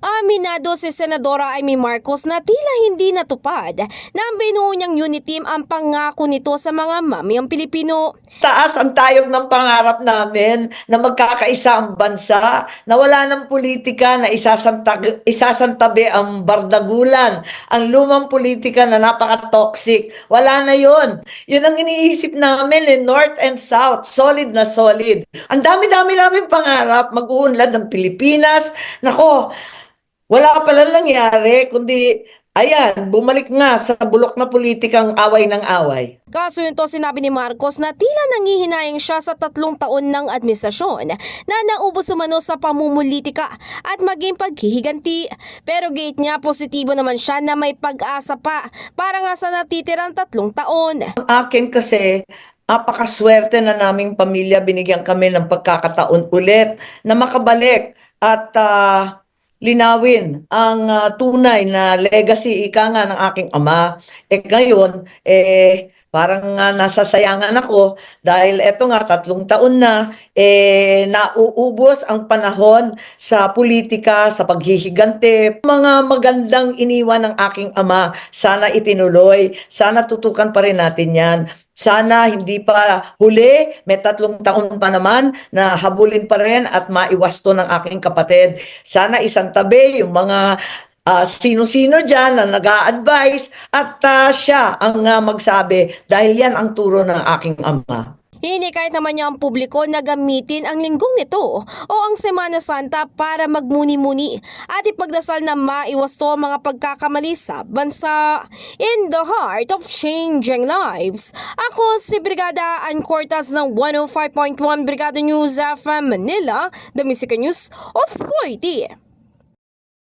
Aminado si Senadora Amy Marcos na tila hindi natupad na ang binuo niyang unit team ang pangako nito sa mga mamayang Pilipino. Taas ang tayog ng pangarap namin na magkakaisa ang bansa, na wala ng politika na isasantag, isasantabi ang bardagulan, ang lumang politika na napaka-toxic. Wala na yon. Yun ang iniisip namin eh, North and South, solid na solid. Ang dami-dami namin pangarap, mag-uunlad ng Pilipinas. Nako, wala pala nangyari, kundi ayan, bumalik nga sa bulok na politikang away ng away. Kaso nito sinabi ni Marcos na tila nangihinayang siya sa tatlong taon ng administrasyon na naubos umano sa pamumulitika at maging paghihiganti. Pero gate niya positibo naman siya na may pag-asa pa para nga sa natitirang tatlong taon. Ang akin kasi, napakaswerte na naming pamilya, binigyan kami ng pagkakataon ulit na makabalik at ah, linawin ang ah, tunay na legacy ika nga ng aking ama. Eh ngayon, eh parang nga nasasayangan ako dahil eto nga tatlong taon na eh nauubos ang panahon sa politika, sa paghihigante. Mga magandang iniwan ng aking ama, sana itinuloy, sana tutukan pa rin natin 'yan. Sana hindi pa huli, may tatlong taon pa naman na habulin pa rin at maiwasto ng aking kapatid. Sana isang tabi yung mga ah, sino-sino dyan na nag advise at ah, siya ang ah, magsabi dahil yan ang turo ng aking ama. Hinikayat naman niya ang publiko na gamitin ang linggong nito o ang Semana Santa para magmuni-muni at ipagdasal na maiwasto ang mga pagkakamali sa bansa. In the heart of changing lives, ako si Brigada Ann Cortas ng 105.1 Brigada News FM Manila, the Music News Authority.